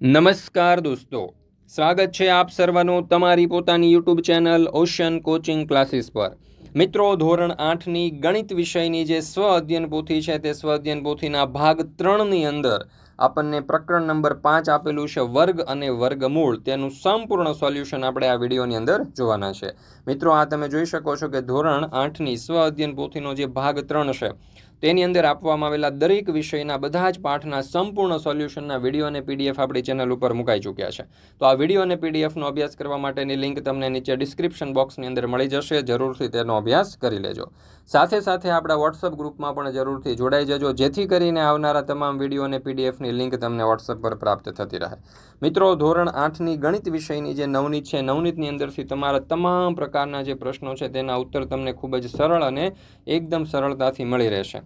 નમસ્કાર દોસ્તો. સ્વાગત છે આપ સર્વનું તમારી પોતાની YouTube channel Ocean Coaching Classes પર. મિત્રો, ધોરણ આઠની ગણિત વિષયની જે સ્વ અધ્યયન પોથી છે તે સ્વ અધ્યયન પોથીના ભાગ ત્રણની અંદર આપણને પ્રકરણ નંબર પાંચ આપેલું છે વર્ગ અને વર્ગમૂળ. તેનું સંપૂર્ણ સોલ્યુશન આપણે આ વિડીયોની અંદર જોવાના છે. મિત્રો, આ તમે જોઈ શકો છો કે ધોરણ આઠની સ્વ અધ્યયન પોથીનો જે ભાગ ત્રણ છે તેની અંદર આપવામાં આવેલા દરેક વિષયના બધા જ પાઠના સંપૂર્ણ સોલ્યુશનના વીડિયો અને પીડીએફ આપણી ચેનલ ઉપર મુકાઈ ચૂક્યા છે. તો આ વીડિયો અને પીડીએફનો અભ્યાસ કરવા માટેની લિંક તમને નીચે ડિસ્ક્રિપ્શન બોક્સની અંદર મળી જશે. જરૂરથી તેનો અભ્યાસ કરી લેજો. સાથે સાથે આપણા વોટ્સઅપ ગ્રુપમાં પણ જરૂરથી જોડાઈ જજો. જેથી કરીને આવનારા તમામ વીડિયો અને પીડીએફની લિંક તમને વોટ્સઅપ પર પ્રાપ્ત થતી રહે. મિત્રો, ધોરણ આઠની ગણિત વિષયની જે નવનીત છે, નવનીતની અંદરથી તમારા તમામ પ્રકારના જે પ્રશ્નો છે, તેના ઉત્તર તમને ખૂબ જ સરળ અને એકદમ સરળતાથી મળી રહેશે.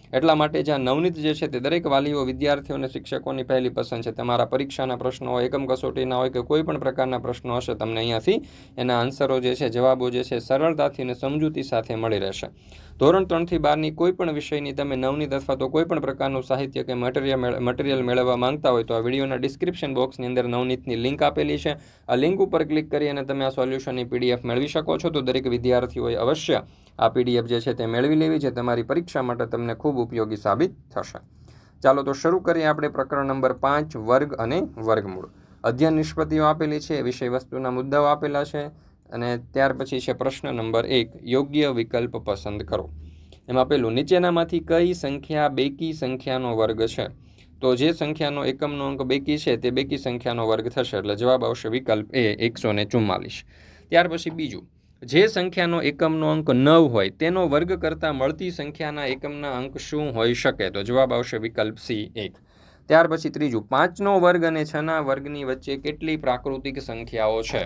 એટલા માટે જ્યાં નવનીત જે છે તે દરેક વાલીઓ, વિદ્યાર્થીઓ અને શિક્ષકોની પહેલી પસંદ છે. તમારા પરીક્ષાના પ્રશ્નો હોય, એકમ કસોટીના હોય કે કોઈ પણ પ્રકારના પ્રશ્નો હશે, તમને અહીંયાથી એના આન્સરો જે છે, જવાબો જે છે, સરળતાથી અને સમજૂતી સાથે મળી રહેશે. ધોરણ ત્રણથી બારની કોઈ પણ વિષયની તમે નવનીત અથવા તો કોઈ પણ પ્રકારનું સાહિત્ય કે મટીરિયલ મટીરિયલ મેળવવા માંગતા હોય તો આ વિડીયોના ડિસ્ક્રિપ્શન બોક્સની અંદર નવનીતની લિંક આપેલી છે. આ લિંક ઉપર ક્લિક કરી અને તમે આ સોલ્યુશનની પીડીએફ મેળવી શકો છો. તો દરેક વિદ્યાર્થીઓએ અવશ્ય આ પીડીએફ જે છે તે મેળવી લેવી છે. તમારી પરીક્ષા માટે તમને ખૂબ ઉપયોગી સાબિત થશે. ચાલો તો શરૂ કરીએ આપણે પ્રકરણ નંબર પાંચ, વર્ગ અને વર્ગમૂળ. અધ્યયન નિષ્પત્તિઓ આપેલી છે વિષય વસ્તુના મુદ્દાઓ આપેલા છે, અને ત્યાર પછી છે પ્રશ્ન નંબર એક, યોગ્ય વિકલ્પ પસંદ કરો. એમાં પેલું નીચેનામાંથી કઈ સંખ્યા બેકી સંખ્યાનો વર્ગ છે? તો જે સંખ્યાનો એકમનો અંક બેકી છે, તે બેકી સંખ્યાનો વર્ગ થશે, એટલે જવાબ આવશે વિકલ્પ એ એકસો ને ચુમ્માલીસ. ત્યાર પછી બીજું જે સંખ્યાનો એકમનો અંક નવ હોય, તેનો વર્ગ કરતાં મળતી સંખ્યાના એકમના અંક શું હોઈ શકે? તો જવાબ આવશે વિકલ્પ સી, એક. ત્યાર પછી ત્રીજું, પાંચનો વર્ગ અને છના વર્ગની વચ્ચે કેટલી પ્રાકૃતિક સંખ્યાઓ છે?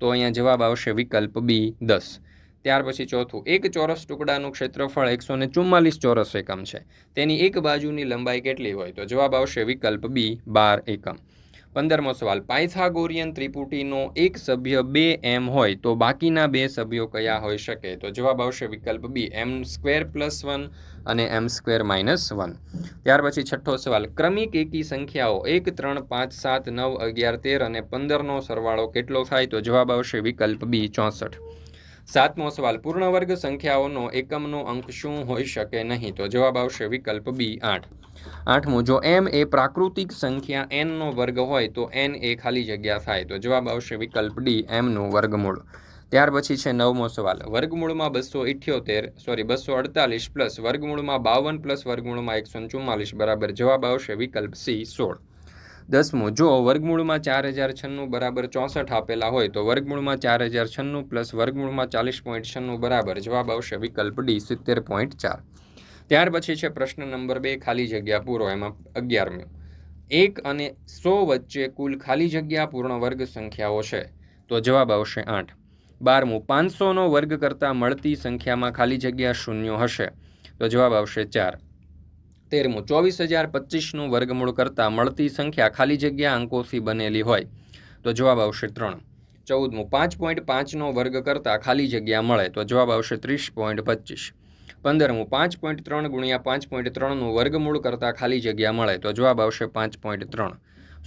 તો અહીંયા જવાબ આવશે વિકલ્પ બી, દસ. ત્યાર પછી ચોથું, એક ચોરસ ટુકડાનું ક્ષેત્રફળ એકસો ને ચુમ્માલીસ ચોરસ એકમ છે. તેની એક બાજુની લંબાઈ કેટલી હોય? તો જવાબ આવશે વિકલ્પ બી, બાર એકમ. પંદરમો સવાલ. પાયથાગોરિયન ત્રિપુટીનો એક સભ્ય બે એમ હોય તો બાકીના બે સભ્યો કયા હોઈ શકે? તો જવાબ આવશે વિકલ્પ B, M square plus one અને એમ સ્ક્વેર માઇનસ વન. ત્યાર પછી છઠ્ઠો સવાલ. ક્રમિક એકી સંખ્યાઓ એક, ત્રણ, પાંચ, સાત, નવ, અગિયાર, તેર અને પંદરનો સરવાળો કેટલો થાય? તો જવાબ આવશે વિકલ્પ બી, ચોસઠ. સાતમો સવાલ પૂર્ણ વર્ગ સંખ્યાઓનો એકમનો અંક શું હોઈ શકે નહીં? તો જવાબ આવશે વિકલ્પ બી, આઠ. આઠમું, જો એમ એ પ્રાકૃતિક સંખ્યા એનનો વર્ગ હોય, તો એન એ ખાલી જગ્યા થાય. તો જવાબ આવશે વિકલ્પ ડી એમનું વર્ગમૂળ. ત્યાર પછી છે નવમો સવાલ. વર્ગમૂળમાં બસો ઇઠ્યોતેર સોરી બસો અડતાલીસ પ્લસ વર્ગમૂળમાં બાવન પ્લસ વર્ગમૂળમાં એકસો ચુમ્માલીસ, બરાબર. જવાબ આવશે વિકલ્પ સી, સોળ. દસમું, જો વર્ગમૂળમાં ચાર હજાર છન્નું બરાબર ચોસઠ આપેલા હોય, તો વર્ગમૂળમાં ચાર હજાર છન્નું પ્લસ વર્ગમૂળમાં ચાલીસ પોઈન્ટ છન્નું બરાબર, જવાબ આવશે વિકલ્પ ડી, સિત્તેર પોઈન્ટ ચાર. ત્યાર પછી છે પ્રશ્ન નંબર બે, ખાલી જગ્યા પૂરો, એમાં અગિયારમી. એક અને સો વચ્ચે કુલ ખાલી જગ્યા પૂર્ણ વર્ગ સંખ્યાઓ છે, તો જવાબ આવશે આઠ. બારમું, પાંચસોનો વર્ગ કરતાં મળતી સંખ્યામાં ખાલી જગ્યા શૂન્ય હશે, તો જવાબ આવશે ચાર. તેરમું, ચોવીસ હજાર પચીસનું વર્ગમૂળ કરતાં મળતી સંખ્યા ખાલી જગ્યા અંકોથી બનેલી હોય. તો જવાબ આવશે ત્રણ. ચૌદમું, પાંચ પોઈન્ટ પાંચનો વર્ગ કરતાં ખાલી જગ્યા મળે, તો જવાબ આવશે ત્રીસ પોઈન્ટ પચીસ. પંદરમું, પાંચ પોઈન્ટ ત્રણ ગુણ્યા પાંચ પોઈન્ટ ત્રણનું વર્ગમૂળ કરતાં ખાલી જગ્યા મળે, તો જવાબ આવશે પાંચ પોઈન્ટ ત્રણ.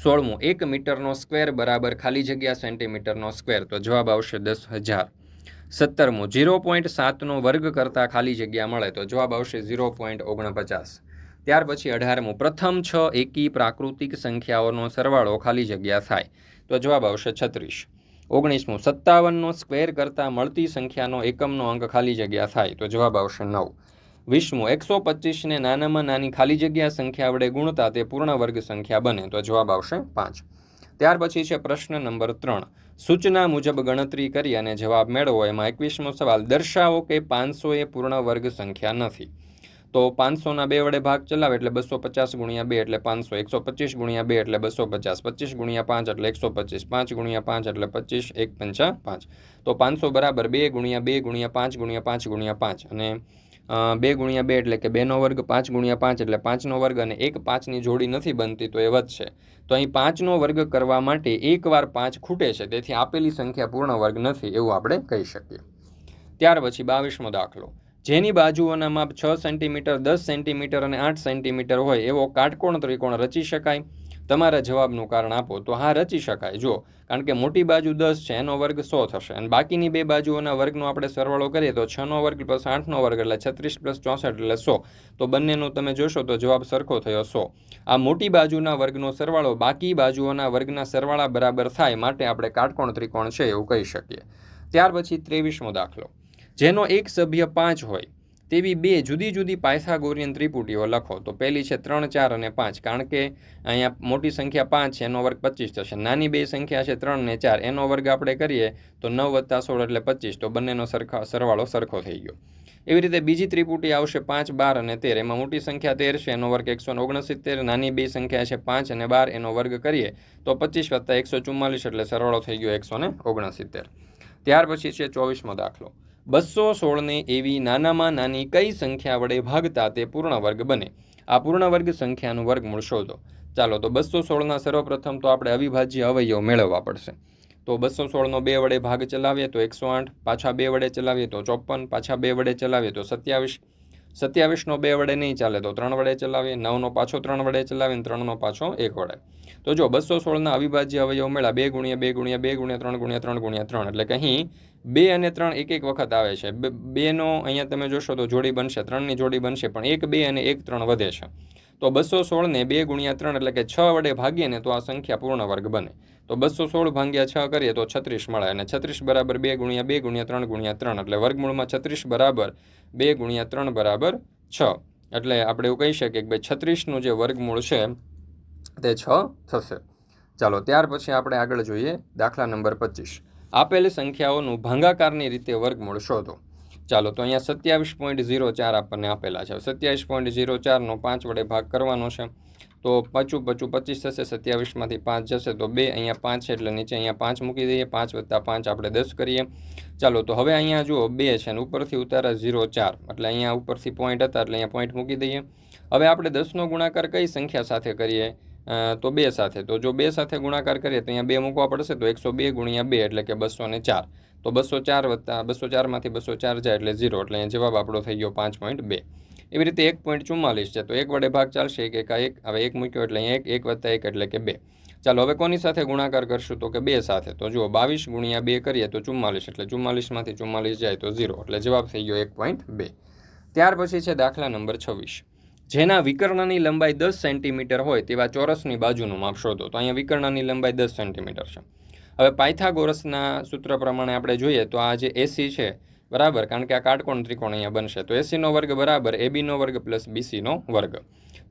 સોળમું, એક મીટરનો સ્ક્વેર બરાબર ખાલી જગ્યા સેન્ટીમીટરનો સ્ક્વેર, તો જવાબ આવશે દસ હજાર. સત્તરમું, ઝીરો પોઈન્ટ સાતનો વર્ગ કરતાં ખાલી જગ્યા મળે, તો જવાબ આવશે ઝીરો પોઈન્ટ ઓગણપચાસ. ત્યાર પછી અઢારમું. પ્રથમ છ એકી પ્રાકૃતિક સંખ્યાઓનો સરવાળો ખાલી જગ્યા થાય. તો જવાબ આવશે છત્રીસ. ઓગણીસમું, સત્તાવનનો સ્ક્વેર કરતાં મળતી સંખ્યાનો એકમનો અંક ખાલી જગ્યા થાય. તો જવાબ આવશે નવ. વીસમું, એકસો પચીસને નાનામાં નાની ખાલી જગ્યા સંખ્યા વડે ગુણતા તે પૂર્ણ વર્ગ સંખ્યા બને. તો જવાબ આવશે પાંચ. ત્યાર પછી છે પ્રશ્ન નંબર ત્રણ. સૂચના મુજબ ગણતરી કરી અને જવાબ મેળવો. એમાં એકવીસમો સવાલ, દર્શાવો કે પાંચસો એ પૂર્ણ વર્ગ સંખ્યા નથી. તો પાંચસોના બે વડે ભાગ ચલાવે એટલે બસો પચાસ ગુણ્યા બે એટલે પાંચસો, એકસો પચીસ ગુણ્યા બે એટલે બસો પચાસ, પચીસ ગુણ્યા પાંચ એટલે એકસો પચીસ, પાંચ ગુણ્યા પાંચ એટલે પચીસ, એક પંચા પાંચ. તો પાંચસો બરાબર બે ગુણ્યા બે ગુણ્યા પાંચ ગુણ્યા પાંચ ગુણ્યા પાંચ અને બે ગુણ્યા બે એટલે કે બેનો વર્ગ પાંચ ગુણ્યા પાંચ એટલે પાંચનો વર્ગ અને એક પાંચની જોડી નથી બનતી તો એ વધશે. તો અહીં પાંચનો વર્ગ કરવા માટે એકવાર પાંચ ખૂટે છે તેથી આપેલી સંખ્યા પૂર્ણ વર્ગ નથી એવું આપણે કહી શકીએ. ત્યાર પછી બાવીસમો દાખલો. જેની બાજુઓના માપ છ સેન્ટીમીટર, દસ સેન્ટીમીટર અને આઠ સેન્ટીમીટર હોય એવો કાટકોણ ત્રિકોણ રચી શકાય. તમારા જવાબનું કારણ આપો તો હા, રચી શકાય. જો કારણ કે મોટી બાજુ દસ છે, એનો વર્ગ સો થશે. અને બાકીની બે બાજુઓના વર્ગનો આપણે સરવાળો કરીએ તો છનો વર્ગ પ્લસ આઠનો વર્ગ એટલે છત્રીસ પ્લસ ચોસઠ એટલે સો. તો બંનેનો તમે જોશો તો જવાબ સરખો થયો સો. આ મોટી બાજુના વર્ગનો સરવાળો બાકી બાજુઓના વર્ગના સરવાળા બરાબર થાય માટે આપણે કાટકોણ ત્રિકોણ છે એવું કહી શકીએ. ત્યાર પછી ત્રેવીસમો દાખલો. જેનો એક સભ્ય પાંચ હોય, તેવી બે જુદી જુદી પાયથાગોરિયન ત્રિપુટીઓ લખો. તો પહેલી છે ત્રણ, ચાર અને પાંચ. કારણ કે અહીંયા મોટી સંખ્યા પાંચ છે, એનો વર્ગ પચીસ થશે. નાની બે સંખ્યા છે ત્રણ ને ચાર. એનો વર્ગ આપણે કરીએ તો નવ વત્તા સોળ એટલે પચીસ. તો બંનેનો સરખા સરવાળો સરખો થઈ ગયો. એવી રીતે બીજી ત્રિપુટી આવશે પાંચ, બાર અને તેર. એમાં મોટી સંખ્યા તેર છે, એનો વર્ગ એકસો ઓગણસિત્તેર. નાની બે સંખ્યા છે પાંચ અને બાર. એનો વર્ગ કરીએ તો પચીસ વત્તા એકસો ચુમ્માલીસ એટલે સરવાળો થઈ ગયો એકસો ઓગણસિત્તેર. ત્યાર પછી છે ચોવીસમો દાખલો. બસો સોળને એવી નાનામાં નાની કઈ સંખ્યા વડે ભાગતા તે પૂર્ણ વર્ગ બને? આ પૂર્ણ વર્ગ સંખ્યાનું વર્ગમૂળ શોધો. ચાલો, તો બસો સોળના સર્વપ્રથમ તો આપણે અવિભાજ્ય અવયવ મેળવવા પડશે. તો બસો સોળનો બે વડે ભાગ ચલાવીએ તો એકસો આઠ, પાછા બે વડે ચલાવીએ તો ચોપન, પાછા બે વડે ચલાવીએ તો સત્યાવીસ. સત્યાવીસનો બે વડે નહીં ચાલે તો ત્રણ વડે ચલાવીએ, નવનો પાછો ત્રણ વડે ચલાવીએ ત્રણનો પાછો એક વડે. તો જો બસો સોળના અવિભાજ્ય અવયવ મેળા બે ગુણ્યા બે ગુણ્યા બે ગુણ્યા ત્રણ ગુણ્યા ત્રણ ગુણ્યા ત્રણ, એટલે કે અહીં બે અને ત્રણ એક એક વખત આવે છે. બેનો અહીંયા તમે જોશો તો જોડી બનશે, ત્રણની જોડી બનશે, પણ એક, બે અને એક, ત્રણ વધે છે. તો બસો સોળને બે ગુણ્યા ત્રણ એટલે કે છ વડે ભાગીએ ને તો આ સંખ્યા પૂર્ણ વર્ગ બને. તો બસો સોળ ભાંગ્યા છ કરીએ તો છત્રીસ મળે અને છત્રીસ બરાબર બે ગુણ્યા બે ગુણ્યા ત્રણ ગુણ્યા ત્રણ એટલે વર્ગમૂળમાં છત્રીસ બરાબર બે ગુણ્યા ત્રણ બરાબર છ. એટલે આપણે એવું કહી શકીએ કે ભાઈ છત્રીસનું જે વર્ગમૂળ છે તે છ થશે. ચાલો, ત્યાર પછી આપણે આગળ જોઈએ દાખલા નંબર પચીસ. આપેલ સંખ્યાઓનું ભાંગાકારની રીતે વર્ગમૂળ શોધો. ચાલો, તો અહીંયા સત્યાવીસ પોઈન્ટ ઝીરો ચાર આપણને આપેલા છે. સત્યાવીસ પોઈન્ટ ઝીરો ચારનો પાંચ વડે ભાગ કરવાનો છે. તો પચું પચું પચીસ થશે, સત્યાવીસમાંથી પાંચ જશે, તો બે અહીંયા પાંચ છે, એટલે નીચે અહીંયા પાંચ મૂકી દઈએ. પાંચ વત્તા પાંચ આપણે દસ કરીએ. ચાલો, તો હવે અહીંયા જુઓ, બે છે અને ઉપરથી ઉતારા ઝીરો ચાર. એટલે અહીંયા ઉપરથી પોઈન્ટ હતા, એટલે અહીંયા પોઈન્ટ મૂકી દઈએ. હવે આપણે દસનો ગુણાકાર કઈ સંખ્યા સાથે કરીએ? તો બે સાથે. તો જો બે સાથે ગુણાકાર કરીએ તો અહીંયા બે મૂકવા પડશે તો એકસો બે ગુણ્યા બે એટલે કે બસો ને ચાર. તો બસો ચાર વત્તા, બસો ચારમાંથી બસો ચાર જાય એટલે ઝીરો એટલે અહીંયા જવાબ આપણો થઈ ગયો પાંચ પોઈન્ટ બે. એવી રીતે એક પોઈન્ટ ચુમ્માલીસ છે. તો એક વડે ભાગ ચાલશે કે એક હવે એક મૂક્યો એટલે અહીંયા એક એક વત્તા એક એટલે કે બે. ચાલો, હવે કોની સાથે ગુણાકાર કરશું? તો કે બે સાથે. તો જુઓ, બાવીસ ગુણ્યા બે કરીએ તો ચુમ્માલીસ એટલે ચુમ્માલીસમાંથી ચુમ્માલીસ જાય તો ઝીરો એટલે જવાબ થઈ ગયો એક પોઈન્ટ બે. ત્યાર પછી છે દાખલા નંબર છવ્વીસ. જેના વિકર્ણની લંબાઈ દસ સેન્ટીમીટર હોય તેવા ચોરસની બાજુનું માપ શોધો. તો અહીંયા વિકર્ણની લંબાઈ દસ સેન્ટીમીટર છે. હવે પાયથાગોરસના સૂત્ર પ્રમાણે આપણે જોઈએ તો આ જે એસી છે, બરાબર? કારણ કે આ કાટકોણ ત્રિકોણ અહીંયા બનશે. તો એસીનો વર્ગ બરાબર એબીનો વર્ગ પ્લસ બીસીનો વર્ગ.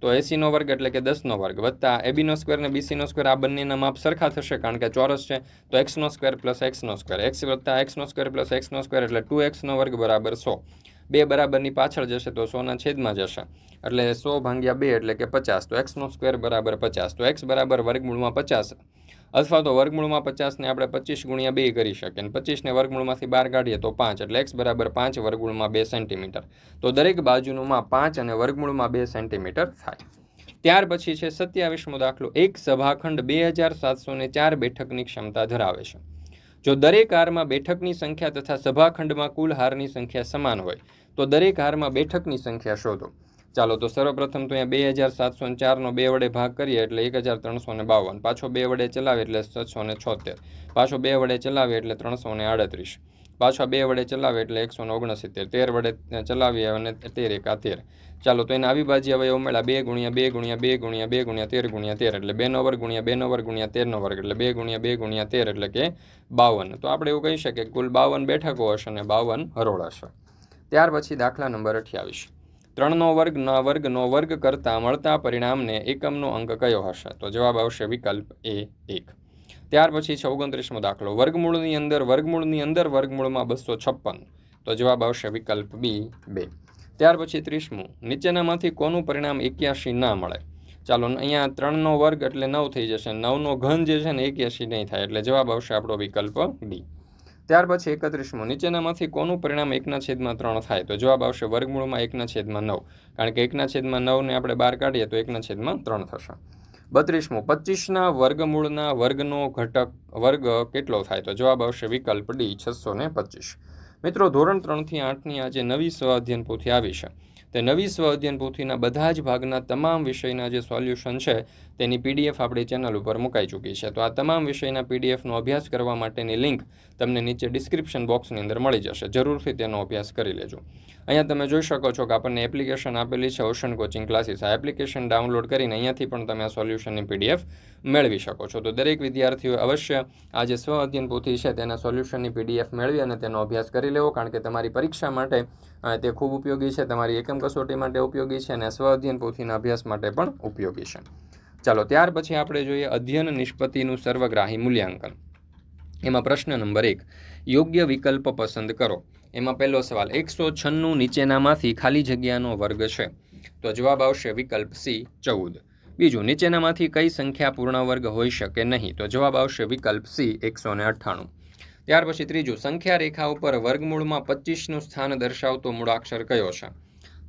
તો એસીનો વર્ગ એટલે કે દસનો વર્ગ વત્તા એબીનો સ્ક્વેર અને બીસીનો સ્ક્વેર આ બંનેના માપ સરખા થશે કારણ કે ચોરસ છે. તો એક્સનો સ્ક્વેર પ્લસ એક્સનો સ્ક્વેર. એક્સ વત્તા એક્સનો સ્ક્વેર પ્લસ એક્સનો સ્ક્વેર એટલે ટુ એક્સનો વર્ગ બરાબર સો. બે બરાબરની પાછળ જશે તો સોના છેદમાં જશે. એટલે સો ભાંગ્યા બે એટલે કે પચાસ. તો એક્સનો સ્ક્વેર બરાબર પચાસ. તો એક્સ બરાબર વર્ગમૂળમાં પચાસ. અથવા તો વર્ગમૂળમાં પચાસને આપણે પચીસ ગુણ્યા બે કરી શકીએ. અને પચીસને વર્ગમૂળમાંથી બહાર કાઢીએ તો પાંચ. એટલે એક્સ બરાબર પાંચ વર્ગમૂળમાં બે સેન્ટીમીટર. તો દરેક બાજુનુંમાં પાંચ અને વર્ગમૂળમાં બે સેન્ટીમીટર થાય. ત્યાર પછી છે સત્યાવીસમો દાખલો. એક સભાખંડ બે હજાર સાતસો ને ચાર બેઠકની ક્ષમતા ધરાવે છે. જો દરેક હારમાં બેઠકની સંખ્યા તથા સભાખંડમાં કુલ હારની સંખ્યા સમાન હોય તો દરેક હારમાં બેઠકની સંખ્યા શોધો. ચાલો, તો સર્વપ્રથમ તો અહીંયા બે હજાર સાતસો ચારનો બે વડે ભાગ કરીએ એટલે એક હજાર ત્રણસો ને બાવન. પાછો બે વડે ચલાવે એટલે છસો ને છોતેર. પાછો બે વડે ચલાવે એટલે ત્રણસો ને આડત્રીસ. પાછા બે વડે ચલાવે એટલે એકસો ને ઓગણસિત્તેર. તેર વડે ચલાવીએ અને તેર એકા તેર. ચાલો, તો એના અવિભાજ્ય હવે ઉમેળા બે ગુણ્યા બે ગુણ્યા બે ગુણ્યા બે ગુણ્યા તેર ગુણ્યા તેર એટલે બેનો વર્ગ ગુણ્યા બેનો વર્ગ ગુણ્યા તેરનો વર્ગ એટલે બે ગુણ્યા બે ગુણ્યા તેર એટલે કે બાવન. તો આપણે એવું કહી શકીએ કુલ બાવન બેઠકો હશે અને બાવન હરોળ હશે. ત્યાર પછી દાખલા નંબર અઠ્યાવીસ. ત્રણનો વર્ગના વર્ગનો વર્ગ કરતાં મળતા પરિણામને એકમનો અંક કયો હશે? તો જવાબ આવશે વિકલ્પ એ એક. ત્યાર પછી છે દાખલો. વર્ગમૂળની અંદર વર્ગમૂળની અંદર, વર્ગમૂળમાં બસો છપ્પન. તો જવાબ આવશે વિકલ્પ બી બે. ત્યાર પછી ત્રીસમું. નીચેનામાંથી કોનું પરિણામ એક્યાસી ના મળે? ચાલો, અહીંયા ત્રણનો વર્ગ એટલે નવ થઈ જશે. નવનો ઘન જે છે ને એક્યાસી નહીં થાય. એટલે જવાબ આવશે આપણો વિકલ્પ ડી. ત્યાર પછી એકત્રીસમું નીચેનામાંથી કોનું પરિણામ એકના છેદમાં ત્રણ થાય? તો જવાબ આવશે વર્ગમૂળમાં એકના છેદમાં નવ. કારણ કે એકના છેદમાં નવને આપણે બહાર કાઢીએ તો એકના છેદમાં ત્રણ થશે. બત્રીસમું પચીસના વર્ગમૂળના વર્ગનો ઘટક વર્ગ કેટલો થાય? તો જવાબ આવશે વિકલ્પ ડી, છસો ને પચીસ. મિત્રો, ધોરણ ત્રણથી આઠની આજે નવી સ્વ અધ્યયન પોથી આવી છે. તે નવી સ્વ અધ્યયન પોથીના બધા જ ભાગના તમામ વિષયના જે સોલ્યુશન છે તેની પીડીએફ આપણી ચેનલ ઉપર મુકાઈ ચૂકી છે. તો આ તમામ વિષયના પીડીએફનો અભ્યાસ કરવા માટેની લિંક તમને નીચે ડિસ્ક્રિપ્શન બોક્સની અંદર મળી જશે. જરૂરથી તેનો અભ્યાસ કરી લેજો. અહીંયા તમે જોઈ શકો છો કે આપણને એપ્લિકેશન આપેલી છે ઓશન કોચિંગ ક્લાસીસ આ એપ્લિકેશન ડાઉનલોડ કરીને અહીંયાથી પણ તમે આ સોલ્યુશનની પીડીએફ મેળવી શકો છો. તો દરેક વિદ્યાર્થીઓ અવશ્ય આ જે સ્વ અધ્યયન પોથી છે, તેના સોલ્યુશનની પીડીએફ મેળવી અને તેનો અભ્યાસ કરી લેવો, કારણ કે તમારી પરીક્ષા માટે તે ખૂબ ઉપયોગી છે. તમારી એકમ કસોટી માટે ઉપયોગી છે અને સ્વ અધ્યયન પોથીના અભ્યાસ માટે પણ ઉપયોગી છે. ચાલો, ત્યાર પછી આપણે જોઈએ અધ્યયન નિષ્પત્તિનું સર્વગ્રાહી મૂલ્યાંકન. એમાં પ્રશ્ન નંબર એક, યોગ્ય વિકલ્પ પસંદ કરો. એમાં પહેલો સવાલ, એકસો છન્નું નીચેનામાંથી ખાલી જગ્યાનો વર્ગ છે? તો જવાબ આવશે વિકલ્પ સી, ચૌદ. બીજું, નીચેનામાંથી કઈ સંખ્યા પૂર્ણ વર્ગ હોઈ શકે નહીં? તો જવાબ આવશે વિકલ્પ સી, એકસો ને અઠ્ઠાણું. ત્યાર પછી ત્રીજું, સંખ્યા રેખા ઉપર વર્ગમૂળમાં પચીસનું સ્થાન દર્શાવતો મૂળાક્ષર કયો છે?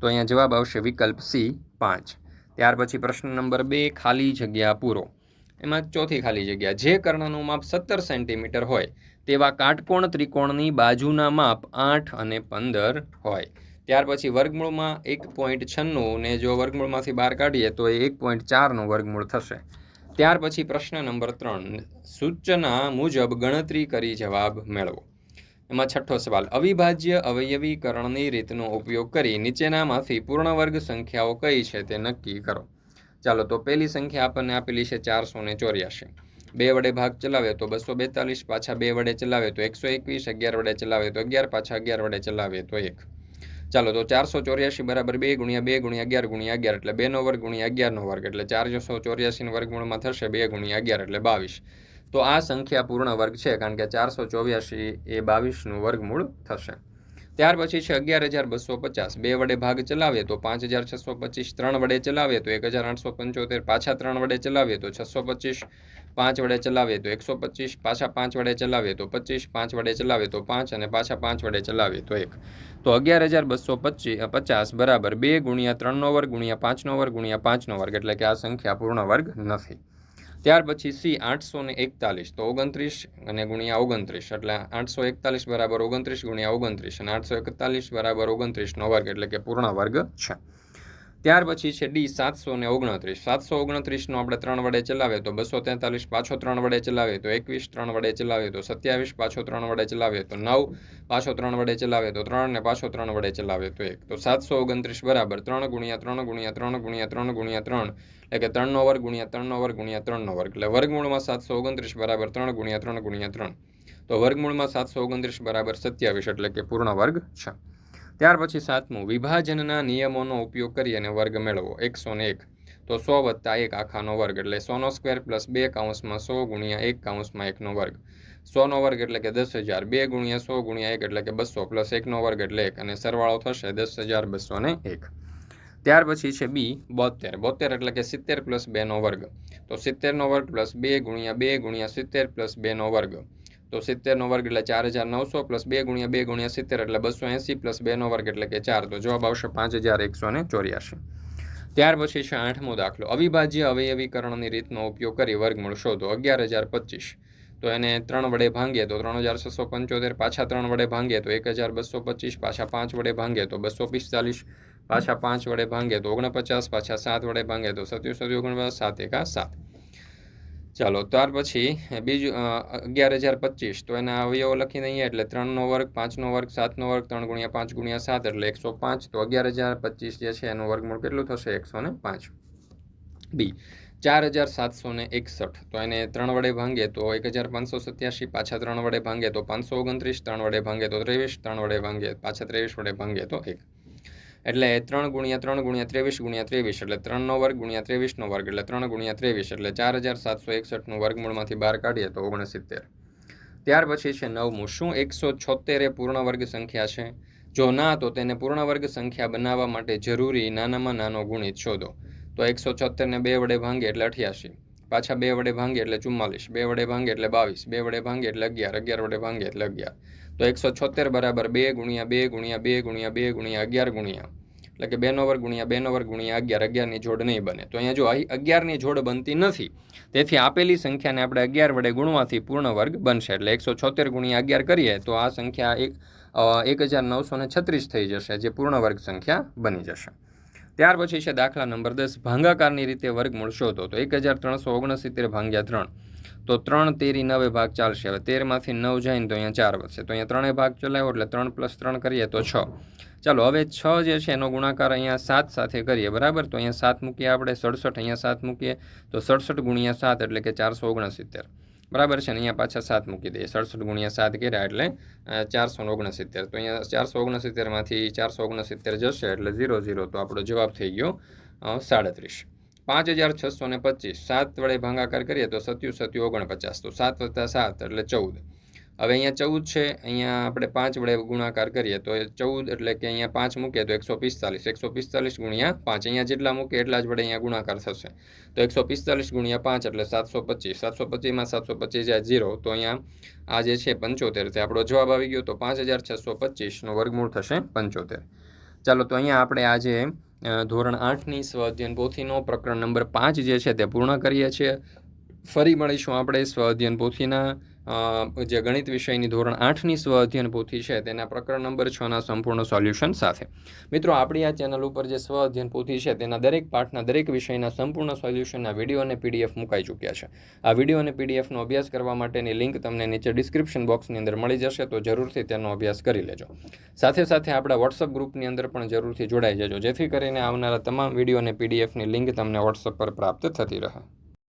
તો અહીંયા જવાબ આવશે વિકલ્પ સી, પાંચ. ત્યાર પછી પ્રશ્ન નંબર બે, ખાલી જગ્યા પૂરો. એમાં ચોથી ખાલી જગ્યા. જે કર્ણનું માપ સત્તર સેન્ટીમીટર હોય, તેવા કાટકોણ ત્રિકોણની બાજુના માપ આઠ અને પંદર હોય. ત્યાર પછી વર્ગમૂળમાં એક પોઈન્ટ છન્નું ને જો વર્ગમૂળમાંથી બહાર કાઢીએ, તો એ એક પોઈન્ટ ચારનું વર્ગમૂળ થશે. ત્યાર પછી પ્રશ્ન નંબર ત્રણ. સૂચના મુજબ ગણતરી કરી જવાબ મેળવો. એમાં છઠ્ઠો સવાલ, અવિભાજ્ય અવયવીકરણની રીતનો ઉપયોગ કરી નીચેનામાંથી પૂર્ણ વર્ગ સંખ્યાઓ કઈ છે તે નક્કી કરો. ચાલો તો પહેલી સંખ્યા આપણને આપેલી છે ચારસો ને ચોર્યાસી બે વડે ભાગ ચલાવે તો બસો બેતાલીસ, પાછા બે વડે ચલાવે તો એકસો એકવીસ, અગિયાર વડે ચલાવે તો અગિયાર, પાછા અગિયાર વડે ચલાવે તો એક. ચાલો તો ચારસો ચોર્યાસી બરાબર બે ગુણ્યા બે ગુણ્યા અગિયાર ગુણ્યા અગિયાર એટલે બેનો વર્ગ ગુણ્યા અગિયારનો વર્ગ એટલે ચારસો ચોર્યાસી વર્ગમૂળમાં થશે બે ગુણ્યા અગિયાર એટલે બાવીસ. તો આ સંખ્યા પૂર્ણ વર્ગ છે, કારણ કે ચારસો ચોર્યાસી એ બાવીસનું વર્ગમૂળ થશે. ત્યાર પછી છે અગિયાર હજાર બસો પચાસ. બે વડે ભાગ ચલાવીએ તો પાંચ હજાર છસો પચીસ. ત્રણ વડે ચલાવીએ તો એક હજાર આઠસો પંચોતેર. પાછા ત્રણ વડે ચલાવીએ તો છસો પચીસ. પાંચ વડે ચલાવીએ તો એકસો પચીસ. પાછા પાંચ વડે ચલાવીએ તો પચીસ. પાંચ વડે ચલાવીએ તો પાંચ અને પાછા પાંચ વડે ચલાવીએ તો એક. તો અગિયાર હજાર બસો પચીસ પચાસ બરાબર બે ગુણ્યા ત્રણનો વર્ગ ગુણ્યા પાંચનો વર્ગ ગુણ્યા પાંચનો વર્ગ. એટલે કે આ સંખ્યા પૂર્ણ વર્ગ નથી. ત્યાર પછી સી આઠસો ને એકતાલીસ, તો ઓગણત્રીસ અને ગુણ્યા ઓગણત્રીસ, એટલે આઠસો એકતાલીસ બરાબર ઓગણત્રીસ ગુણ્યા ઓગણત્રીસ, અને આઠસો એકતાલીસ બરાબર ઓગણત્રીસનો વર્ગ, એટલે કે પૂર્ણ વર્ગ છે. ત્યાર પછી છે ડી સાતસો ને ઓગણત્રીસ. સાતસો ઓગણત્રીસનો આપણે ત્રણ વડે ચલાવીએ તો બસો તેતાલીસ પાછો ત્રણ વડે ચલાવીએ તો એકવીસ, ત્રણ વડે ચલાવીએ તો સત્યાવીસ, પાછો ત્રણ વડે ચલાવીએ તો નવ, પાછો ત્રણ વડે ચલાવીએ તો ત્રણ ને પાછો ત્રણ વડે ચલાવીએ તો એક. તો સાતસો ઓગણત્રીસ બરાબર ત્રણ ગુણ્યા ત્રણ ગુણ્યા ત્રણ ગુણ્યા ત્રણ ગુણ્યા ત્રણ એટલે કે ત્રણનો વર્ગ ગુણ્યા ત્રણનો વર્ગ ગુણ્યા ત્રણનો વર્ગ. એટલે વર્ગમૂળમાં સાતસો ઓગણત્રીસ બરાબર ત્રણ ગુણ્યા ત્રણ ગુણ્યા ત્રણ. તો વર્ગમૂળમાં સાતસો ઓગણત્રીસ બરાબર સત્યાવીસ એટલે કે પૂર્ણ વર્ગ છે. ત્યાર પછી સાતમું, વિભાજનના નિયમોનો ઉપયોગ કરી અને વર્ગ મેળવો, એકસો ને એક. તો સો વત્તા એક આખાનો વર્ગ, એટલે સોનો સ્ક્વેર પ્લસ બે કાઉન્સમાં સો ગુણ્યા એક કાઉન્સમાં એકનો વર્ગ. સોનો વર્ગ એટલે કે દસ હજાર બે ગુણ્યા સો ગુણ્યા એક એટલે કે બસો પ્લસ એકનો વર્ગ એટલે એક, અને સરવાળો થશે દસ હજાર બસો ને એક. ત્યાર પછી છે બી બોતેર બોતેર એટલે કે સિત્તેર પ્લસ બેનો વર્ગ. તો સિત્તેરનો વર્ગ પ્લસ બે ગુણ્યા બે ગુણ્યા સિત્તેર પ્લસ બેનો વર્ગ. તો સિત્તેરનો વર્ગ એટલે ચાર હજાર નવસો પ્લસ બે ગુણ્યા બે ગુણ્યા સિત્તેર એટલે બસો એંસી પ્લસ બેનો વર્ગ એટલે કે ચાર. તો જવાબ આવશે પાંચ હજાર એકસો ને ચોર્યાસી. ત્યાર પછી છે આઠમો દાખલો. અવિભાજ્ય અવયવીકરણની રીતનો ઉપયોગ કરી વર્ગમૂળ શોધો. અગિયાર હજાર પચીસ. તો એને ત્રણ વડે ભાંગીએ તો ત્રણ હજાર છસો પંચોતેર, પાછા ત્રણ વડે ભાંગીએ તો એક હજાર બસો પચીસ, પાછા પાંચ વડે ભાંગીએ તો બસો પિસ્તાલીસ, પાછા પાંચ વડે ભાંગીએ તો ઓગણપચાસ, પાછા સાત વડે ભાંગીએ તો સત્યુ સત્યુ ઓગણપચાસ, સાત એકા સાત. ચાલો, ત્યાર પછી બીજું અગિયાર હજાર પચીસ. તો એના અવયવો લખીને અહીંયા એટલે ત્રણનો વર્ગ, પાંચનો વર્ગ, સાતનો વર્ગ, ત્રણ ગુણ્યા પાંચ ગુણ્યા સાત એટલે એકસો પાંચ. તો અગિયાર હજાર પચીસ જે છે, એનું વર્ગમૂળ કેટલું થશે? એકસો ને પાંચ. બી, ચાર હજાર સાતસો ને એકસઠ. તો એને ત્રણ વડે ભાંગે તો એક હજાર પાંચસો સત્યાસી, પાછા ત્રણ વડે ભાંગે તો પાંચસો ઓગણત્રીસ, ત્રણ વડે ભાંગે તો ત્રેવીસ, ત્રણ વડે ભાંગે પાછા ત્રેવીસ વડે ભાંગે તો એક. એટલે ત્રણ ગુણ્યા ત્રણ ગુણ્યા ત્રેવીસ ગુણ્યા ત્રેવીસ એટલે ત્રણનો વર્ગ ગુણ્યા ત્રેવીસનો વર્ગ એટલે ત્રણ ગુણ્યા ત્રેવીસ એટલે ચાર હજાર સાતસો એકસઠનું વર્ગમૂળમાંથી બહાર કાઢીએ તો ઓગણસિત્તેર. ત્યાર પછી છે નવમું, શું એકસો છોતેર એ પૂર્ણ વર્ગ સંખ્યા છે? જો ના, તો તેને પૂર્ણ વર્ગ સંખ્યા બનાવવા માટે જરૂરી નાનામાં નાનો ગુણિત શોધો. તો એકસો છોતેરને બે વડે ભાંગે એટલે અઠ્યાસી. પાછા બે વડે ભાંગે એટલે ચુમ્માલીસ, બે વડે ભાંગે એટલે બાવીસ, બે વડે ભાંગે એટલે અગિયાર અગિયાર વડે ભાંગે એટલે અગિયાર. તો એકસો છોતેર બરાબર બે ગુણ્યા બે ગુણ્યા બે ગુણ્યા બે ગુણ્યા અગિયાર ગુણ્યા. એટલે કે બેનો વર્ગ ગુણ્યા બેનો વર્ગ ગુણ્યા અગિયાર, અગિયારની જોડ નહીં બને. તો અહીંયા જો અહીં અગિયારની જોડ બનતી નથી, તેથી આપેલી સંખ્યાને આપણે અગિયાર વડે ગુણવાથી પૂર્ણ વર્ગ બનશે. એટલે એકસો છોતેર ગુણ્યા અગિયાર કરીએ તો આ સંખ્યા એક એક હજાર નવસો છત્રીસ થઈ જશે, જે પૂર્ણ વર્ગ સંખ્યા બની જશે. ત્યાર પછી છે દાખલા નંબર દસ, ભાંગાકારની રીતે વર્ગમૂળ શોધો. તો એક હજાર ત્રણસો ઓગણસિત્તેર ભાંગ્યા ત્રણ. તો ત્રણ તેરી નવે ભાગ ચાલશે. હવે તેરમાંથી નવ જાય તો અહીંયા ચાર વધશે. તો અહીંયા ત્રણેય ભાગ ચલાવ્યો એટલે ત્રણ પ્લસ ત્રણ કરીએ તો છ. ચાલો, હવે છ જે છે એનો ગુણાકાર અહીંયા સાત સાથે કરીએ. બરાબર? તો અહીંયા સાત મૂકીએ આપણે, સડસઠ અહીંયા સાત મૂકીએ. તો સડસઠ ગુણ્યા સાત એટલે કે ચારસો ઓગણસિત્તેર. બરાબર છે ને? અહીંયા પાછા સાત મૂકી દઈએ. સડસઠ ગુણ્યા સાત કર્યા એટલે ચારસો ઓગણસિત્તેર. તો અહીંયા ચારસો ઓગણસિત્તેરમાંથી ચારસો ઓગણસિત્તેર જશે એટલે ઝીરો ઝીરો. તો આપણો જવાબ થઈ ગયો સાડત્રીસ. પાંચ હજાર છસો ને પચીસ. સાત વડે ભાગાકાર કરીએ તો સત્યુ સત્યુ ઓગણપચાસ. તો સાત વત્તા સાત એટલે ચૌદ. હવે અહીંયા ચૌદ છે, અહીંયા આપણે પાંચ વડે ગુણાકાર કરીએ તો ચૌદ એટલે કે અહીંયા પાંચ મૂકીએ તો એકસો પિસ્તાલીસ. એકસો પિસ્તાલીસ ગુણ્યા પાંચ. અહીંયા જેટલા મૂકીએ એટલા જ વડે અહીંયા ગુણાકાર થશે. તો એકસો પિસ્તાલીસ ગુણ્યા પાંચ એટલે સાતસો પચીસ. સાતસો પચીસમાં સાતસો પચીસ આ ઝીરો તો અહીંયા આ જે છે પંચોતેર. તે આપણો જવાબ આવી ગયો તો પાંચ હજાર છસો પચીસનો વર્ગમૂળ થશે પંચોતેર. ચાલો તો અહીંયા આપણે આજે ધોરણ આઠની સ્વ અધ્યયન પોથીનો પ્રકરણ નંબર પાંચ જે છે તે પૂર્ણ કરીએ છીએ. ફરી મળીશું આપણે સ્વ અધ્યયન પોથીના જે ગણિત વિષયની ધોરણ આઠની સ્વ અધ્યયન પોથી છે, તેના પ્રકરણ નંબર છના સંપૂર્ણ સોલ્યુશન સાથે. મિત્રો, આપણી આ ચેનલ ઉપર જે સ્વ અધ્યયન પોથી છે, તેના દરેક પાઠના દરેક વિષયના સંપૂર્ણ સોલ્યુશનના વીડિયો અને પીડીએફ મુકાઈ ચૂક્યા છે. આ વીડિયો અને પીડીએફનો અભ્યાસ કરવા માટેની લિંક તમને નીચે ડિસ્ક્રિપ્શન બોક્સની અંદર મળી જશે, તો જરૂરથી તેનો અભ્યાસ કરી લેજો. સાથે સાથે આપણા વોટ્સઅપ ગ્રુપની અંદર પણ જરૂરથી જોડાઈ જજો, જેથી કરીને આવનારા તમામ વીડિયો અને પીડીએફની લિંક તમને વોટ્સઅપ પર પ્રાપ્ત થતી રહે.